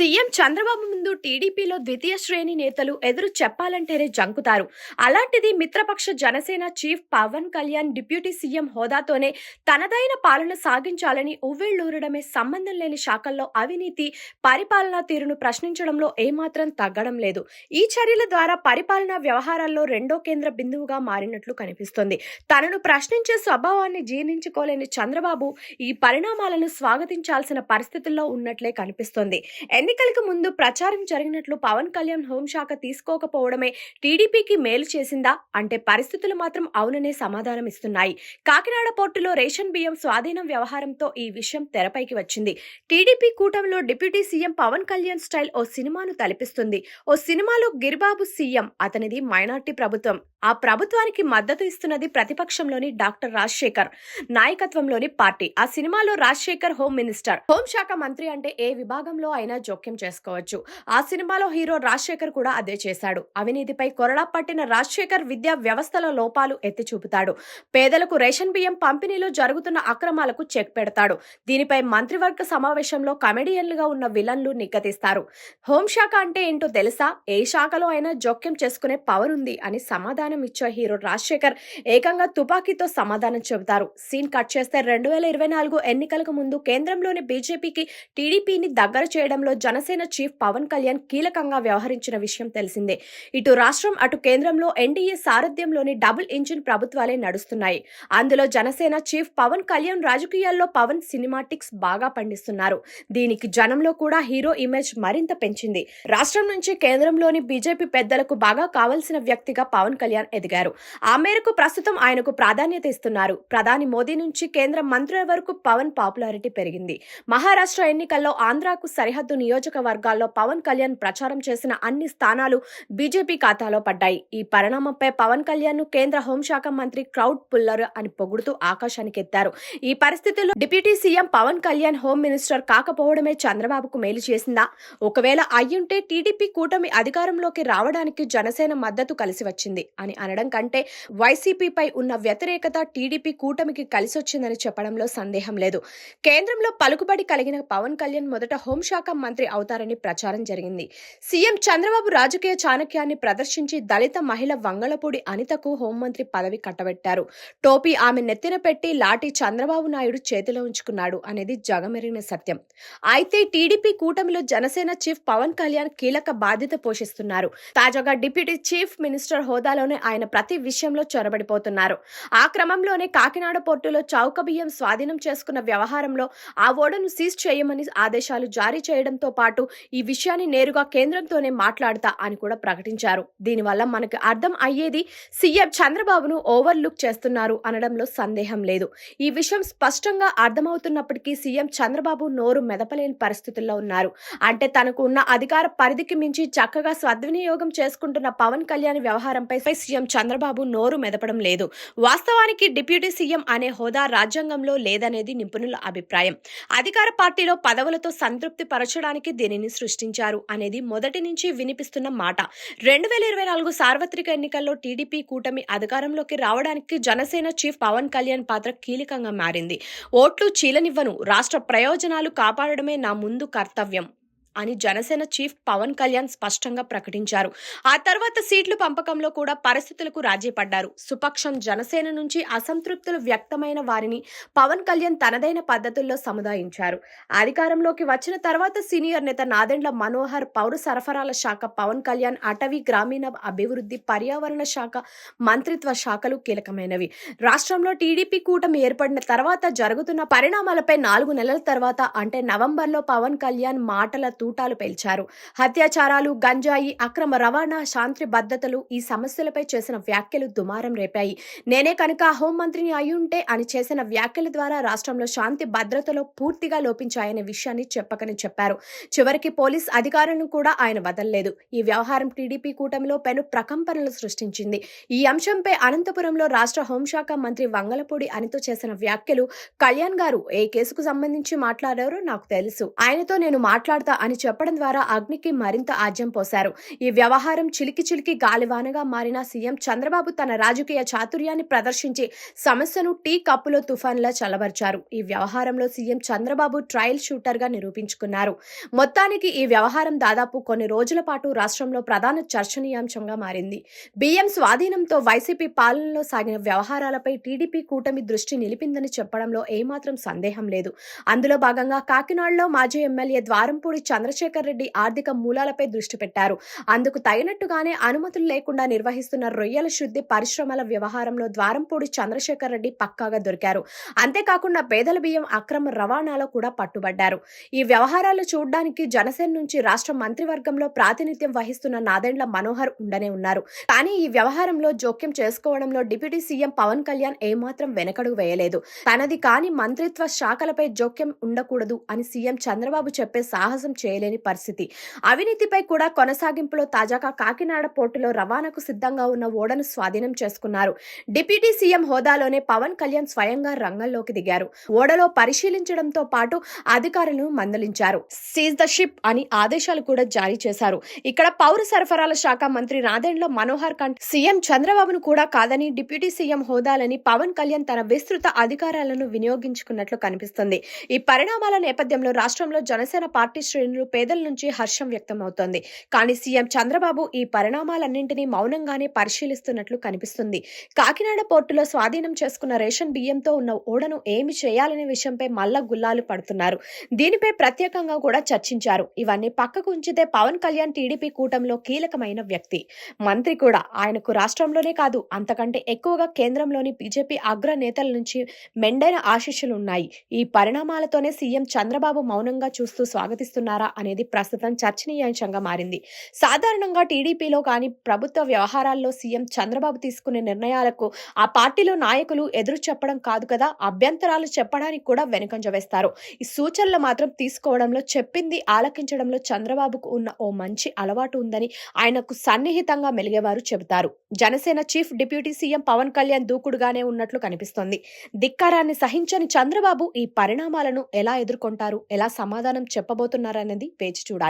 CM Chandrababu ముందు టీడీపీలో ద్వితీయ శ్రేణి నేతలు ఎదురు చెప్పాలంటేనే జంకుతారు. అలాంటిది మిత్రపక్ష Janasena chief Pawan Kalyan deputy CM హోదాతోనే తనదైన పాలన సాగించాలని ఉవ్విళ్ళూరడమే సంబంధం లేని శాఖల్లో అవినీతి పరిపాలనా తీరును ప్రశ్నించడంలో ఏమాత్రం తగ్గడం లేదు. ఈ చర్యల ద్వారా పరిపాలనా వ్యవహారాల్లో రెండో కేంద్ర బిందువుగా మారినట్లు కనిపిస్తోంది. తనను ప్రశ్నించే స్వభావాన్ని జీర్ణించుకోలేని చంద్రబాబు ఈ పరిణామాలను స్వాగతించాల్సిన పరిస్థితుల్లో ఉన్నట్లే కనిపిస్తోంది. ఎన్నికలకు ముందు ప్రచారం జరిగినట్లు పవన్ కళ్యాణ్ హోంశాఖ తీసుకోకపోవడమే టీడీపీకి మేలు చేసిందా? అంటే పరిస్థితులు మాత్రం అవుననే సమాధానం ఇస్తున్నాయి. కాకినాడ పోర్టులో రేషన్ బియ్యం స్వాధీనం వ్యవహారంతో ఈ విషయం తెరపైకి వచ్చింది. టీడీపీ కూటమిలో deputy CM Pawan Kalyan style ఓ సినిమాను తలపిస్తుంది. ఓ సినిమాలో గిరిబాబు సీఎం అతనిది మైనార్టీ ప్రభుత్వం. ఆ ప్రభుత్వానికి మద్దతు ఇస్తున్నది ప్రతిపక్షంలోని డాక్టర్ రాజశేఖర్ నాయకత్వంలోని పార్టీ. ఆ సినిమాలో రాజశేఖర్ హోమ్ మినిస్టర్. హోంశాఖ మంత్రి అంటే ఏ విభాగంలో అయినా జోక్యం చేసుకోవచ్చు. ఆ సినిమాలో హీరో రాజశేఖర్ కూడా అదే చేశాడు. అవినీతిపై కొరడా పట్టిన రాజశేఖర్ విద్యా వ్యవస్థల లోపాలు ఎత్తి చూపుతాడు. పేదలకు రేషన్ బియ్యం పంపిణీలో జరుగుతున్న అక్రమాలకు చెక్ పెడతాడు. దీనిపై మంత్రివర్గ సమావేశంలో కమెడియన్లుగా ఉన్న విలన్లు నిగ్గదీస్తారు హోంశాఖ అంటే ఏంటో తెలుసా? ఏ శాఖలో అయినా జోక్యం చేసుకునే పవర్ ఉంది అని సమాధానం ఇచ్చే హీరో రాజశేఖర్ ఏకంగా తుపాకీతో సమాధానం చెబుతారు. సీన్ కట్ చేస్తే రెండు వేల ఇరవై నాలుగు ఎన్నికలకు ముందు కేంద్రంలోని బీజేపీకి టీడీపీని దగ్గర చేయడంలో జనసేన చీఫ్ పవన్ కళ్యాణ్ కీలకంగా వ్యవహరించిన విషయం తెలిసిందే. ఇటు రాష్ట్రం అటు కేంద్రంలో ఎన్డీఏ సారథ్యంలోని డబుల్ ఇంజిన్ ప్రభుత్వాలే నడుస్తున్నాయి. అందులో జనసేన చీఫ్ పవన్ కళ్యాణ్ రాజకీయాల్లో పవన్ సినిమాటిక్స్ బాగా పండిస్తున్నారు. దీనికి జనంలో కూడా హీరో ఇమేజ్ మరింత పెంచింది. రాష్ట్రం నుంచి కేంద్రంలోని బీజేపీ పెద్దలకు బాగా కావలసిన వ్యక్తిగా పవన్ కళ్యాణ్ ఎదిగారు. ఆ మేరకు ప్రస్తుతం ఆయనకు ప్రాధాన్యత ఇస్తున్నారు. ప్రధాని మోదీ నుంచి కేంద్ర మంత్రుల వరకు పవన్ పాపులారిటీ పెరిగింది. మహారాష్ట్ర ఎన్నికల్లో ఆంధ్రాకు సరిహద్దు నియోజకవర్గాల్లో పవన్ కళ్యాణ్ ప్రచారం చేసిన అన్ని స్థానాలు బీజేపీ ఖాతాలో పడ్డాయి. ఈ పరిణామంపై పవన్ కళ్యాణ్ను కేంద్ర హోంశాఖ మంత్రి క్రౌడ్ పుల్లర్ అని పొగుడుతూ ఆకాశానికి ఎత్తారు ఈ పరిస్థితుల్లో deputy CM Pawan Kalyan home minister కాకపోవడమే చంద్రబాబుకు మేలు చేసిందా? ఒకవేళ అయ్యుంటే టీడీపీ కూటమి అధికారంలోకి రావడానికి జనసేన మద్దతు కలిసి వచ్చింది అని అనడం కంటే వైసీపీపై ఉన్న వ్యతిరేకత టీడీపీ కూటమికి కలిసొచ్చిందని చెప్పడంలో సందేహం లేదు. కేంద్రంలో పలుకుబడి కలిగిన పవన్ కళ్యాణ్ మొదట హోంశాఖ మంత్రి అవుతారని ప్రచారం జరిగింది. సీఎం చంద్రబాబు రాజకీయ చాణక్యాన్ని ప్రదర్శించి దళిత మహిళ వంగలపూడి అనితకు హోంమంత్రి పదవి కట్టబెట్టారు. టోపీ ఆమె నెత్తిన పెట్టి లాఠీ చంద్రబాబు నాయుడు చేతిలో ఉంచుకున్నాడు అనేది జగమెరిగిన సత్యం. అయితే టీడీపీ కూటమిలో జనసేన చీఫ్ పవన్ కళ్యాణ్ కీలక బాధ్యత పోషిస్తున్నారు. తాజాగా డిప్యూటీ చీఫ్ మినిస్టర్ హోదాలోనే ఆయన ప్రతి విషయంలో చొరబడిపోతున్నారు. ఆ క్రమంలోనే కాకినాడ పోర్టులో చౌక బియ్యం స్వాధీనం చేసుకున్న వ్యవహారంలో ఆ ఓడను సీజ్ చేయమని ఆదేశాలు జారీ చేయడంతో పాటు ఈ విషయాన్ని నేరుగా కేంద్రంతోనే మాట్లాడతా అని కూడా ప్రకటించారు. దీనివల్ల మనకు అర్థం అయ్యేది సీఎం చంద్రబాబును ఓవర్లుక్ చేస్తున్నారు అనడంలో సందేహం లేదు. ఈ విషయం స్పష్టంగా అర్థమవుతున్నప్పటికీ సీఎం చంద్రబాబు నోరు మెదపలేని పరిస్థితుల్లో ఉన్నారు. అంటే తనకు ఉన్న అధికార పరిధికి మించి చక్కగా సద్వినియోగం చేసుకుంటున్న పవన్ కళ్యాణ్ వ్యవహారంపై సీఎం చంద్రబాబు నోరు మెదపడం లేదు. వాస్తవానికి డిప్యూటీ సీఎం అనే హోదా రాజ్యాంగంలో లేదనేది నిపుణుల అభిప్రాయం. అధికార పార్టీలో పదవులతో సంతృప్తి పరచడానికి దీనిని సృష్టించారు అనేది మొదటి నుంచి వినిపిస్తున్న మాట. రెండు వేల ఇరవై నాలుగు సార్వత్రిక ఎన్నికల్లో టీడీపీ కూటమి అధికారంలోకి రావడానికి జనసేన చీఫ్ పవన్ కళ్యాణ్ పాత్ర కీలకంగా మారింది. ఓట్లు చీలనివ్వను రాష్ట్ర ప్రయోజనాలు కాపాడడమే నా ముందు కర్తవ్యం. అని జనసేన చీఫ్ పవన్ కళ్యాణ్ స్పష్టంగా ప్రకటించారు. ఆ తర్వాత సీట్లు పంపకంలో కూడా పరిస్థితులకు రాజీ పడ్డారు సుపక్షం జనసేన నుంచి అసంతృప్తులు వ్యక్తమైన వారిని పవన్ కళ్యాణ్ తనదైన పద్ధతుల్లో సముదాయించారు. అధికారంలోకి వచ్చిన తర్వాత సీనియర్ నేత నాదెండ్ల మనోహర్ పౌర సరఫరాల శాఖ పవన్ కళ్యాణ్ అటవీ గ్రామీణ అభివృద్ధి పర్యావరణ శాఖ మంత్రిత్వ శాఖలు కీలకమైనవి. రాష్ట్రంలో టీడీపీ కూటమి ఏర్పడిన తర్వాత జరుగుతున్న పరిణామాలపై నాలుగు నెలల తర్వాత అంటే నవంబర్లో పవన్ కళ్యాణ్ మాటల తూటాలు పేల్చారు. హత్యాచారాలు గంజాయి అక్రమ రవాణా శాంతి భద్రతలు ఈ సమస్యలపై చేసిన వ్యాఖ్యలు దుమారం రేపాయి. నేనే కనుక హోంమంత్రిని అయ్యుంటే అని చేసిన వ్యాఖ్యల ద్వారా రాష్ట్రంలో శాంతి భద్రతలో పూర్తిగా లోపించాయనే విషయాన్ని చెప్పకని చెప్పారు. చివరికి పోలీస్ అధికారులను కూడా ఆయన వదలలేదు. ఈ వ్యవహారం టీడీపీ కూటమిలో పెను ప్రకంపనలు సృష్టించింది. ఈ అంశంపై అనంతపురంలో రాష్ట్ర హోంశాఖ మంత్రి వంగలపూడి అనితో చేసిన వ్యాఖ్యలు కళ్యాణ్ గారు ఏ కేసుకు సంబంధించి మాట్లాడారో నాకు తెలుసు. ఆయనతో నేను మాట్లాడతా అని అని చెప్పడం ద్వారా అగ్నికి మరింత ఆజ్యం పోశారు. ఈ వ్యవహారం చిలికి చిలికి గాలివానగా మారిన సీఎం చంద్రబాబు తన రాజకీయ చాతుర్యాన్ని ప్రదర్శించి సమస్యను టీ కప్పులో తుఫాన్లా చల్లబరిచారు ఈ వ్యవహారంలో సీఎం చంద్రబాబు ట్రయల్ షూటర్గా నిరూపించుకున్నారు. మొత్తానికి ఈ వ్యవహారం దాదాపు కొన్ని రోజుల పాటు రాష్ట్రంలో ప్రధాన చర్చనీయాంశంగా మారింది. బియ్యం స్వాధీనంతో వైసీపీ పాలనలో సాగిన వ్యవహారాలపై టీడీపీ కూటమి దృష్టి నిలిపిందని చెప్పడంలో ఏమాత్రం సందేహం లేదు. అందులో భాగంగా కాకినాడలో మాజీ ఎమ్మెల్యే ద్వారంపూడి చంద్రశేఖర్ రెడ్డి ఆర్థిక మూలాలపై దృష్టి పెట్టారు. అందుకు తగినట్టుగానే అనుమతులు లేకుండా నిర్వహిస్తున్న రొయ్యల శుద్ధి పరిశ్రమల వ్యవహారంలో ద్వారంపూడి చంద్రశేఖర్ రెడ్డి పక్కాగా దొరికారు. అంతేకాకుండా పేదల బియ్యం అక్రమ రవాణాలో కూడా పట్టుబడ్డారు. ఈ వ్యవహారాలు చూడడానికి జనసేన నుంచి రాష్ట్ర మంత్రివర్గంలో ప్రాతినిధ్యం వహిస్తున్న నాదెండ్ల మనోహర్ ఉండనే ఉన్నారు. కానీ ఈ వ్యవహారంలో జోక్యం చేసుకోవడంలో డిప్యూటీ సీఎం పవన్ కళ్యాణ్ ఏమాత్రం వెనకడుగు వేయలేదు. తనది కాని మంత్రిత్వ శాఖలపై జోక్యం ఉండకూడదు అని సీఎం చంద్రబాబు చెప్పే సాహసం చేయలేని పరిస్థితి. అవినీతిపై కూడా కొనసాగింపులో తాజాగా కాకినాడ పోర్టులో రవాణాకు సిద్ధంగా ఉన్న ఓడను స్వాధీనం చేసుకున్నారు. డిప్యూటీ సీఎం హోదాలోనే పవన్ కళ్యాణ్ స్వయంగా రంగంలోకి దిగారు. ఓడలో పరిశీలించడంతో పాటు అధికారులను మందలించారు. సీజ్ ద షిప్ అని ఆదేశాలు కూడా జారీ చేశారు. ఇక్కడ పౌర సరఫరాల శాఖ మంత్రి నాదెండ్ల మనోహర్ కంట్ సీఎం చంద్రబాబును కూడా కాదని డిప్యూటీ సీఎం హోదాలని పవన్ కళ్యాణ్ తన విస్తృత అధికారాలను వినియోగించుకున్నట్లు కనిపిస్తుంది. ఈ పరిణామాల నేపథ్యంలో రాష్ట్రంలో జనసేన పార్టీ శ్రేణులు పేదల నుంచి హర్షం వ్యక్తమవుతోంది. కానీ సీఎం చంద్రబాబు ఈ పరిణామాలన్నింటినీ మౌనంగానే పరిశీలిస్తున్నట్లు కనిపిస్తుంది. కాకినాడ పోర్టులో స్వాధీనం చేసుకున్న రేషన్ బియ్యంతో ఉన్న ఓడను ఏమి చేయాలనే విషయంపై మల్ల గుల్లాలు పడుతున్నారు. దీనిపై ప్రత్యేకంగా కూడా చర్చించారు. ఇవన్నీ పక్కకు ఉంచితే పవన్ కళ్యాణ్ టీడీపీ కూటమిలో కీలకమైన వ్యక్తి. మంత్రి కూడా ఆయనకు రాష్ట్రంలోనే కాదు అంతకంటే ఎక్కువగా కేంద్రంలోని బీజేపీ అగ్ర నేతల నుంచి మెండైన ఆశీస్సులు ఉన్నాయి. ఈ పరిణామాలతోనే సీఎం చంద్రబాబు మౌనంగా చూస్తూ స్వాగతిస్తున్నారా? అనేది ప్రస్తుతం చర్చనీయాంశంగా మారింది. సాధారణంగా టీడీపీలో కానీ ప్రభుత్వ వ్యవహారాల్లో సీఎం చంద్రబాబు తీసుకునే నిర్ణయాలకు ఆ పార్టీలో నాయకులు ఎదురు చెప్పడం కాదు కదా అభ్యంతరాలు చెప్పడానికి కూడా వెనుకంజ వేస్తారు. ఈ సూచనలు మాత్రం తీసుకోవడంలో చెప్పింది ఆలకించడంలో చంద్రబాబుకు ఉన్న ఓ మంచి అలవాటు ఉందని ఆయనకు సన్నిహితంగా మెలిగేవారు చెబుతారు. Janasena chief deputy CM Pawan Kalyan దూకుడుగానే ఉన్నట్లు కనిపిస్తోంది. ధిక్కారాన్ని సహించని చంద్రబాబు ఈ పరిణామాలను ఎలా ఎదుర్కొంటారు ఎలా సమాధానం చెప్పబోతున్నారనేది వేచి చూడాలి.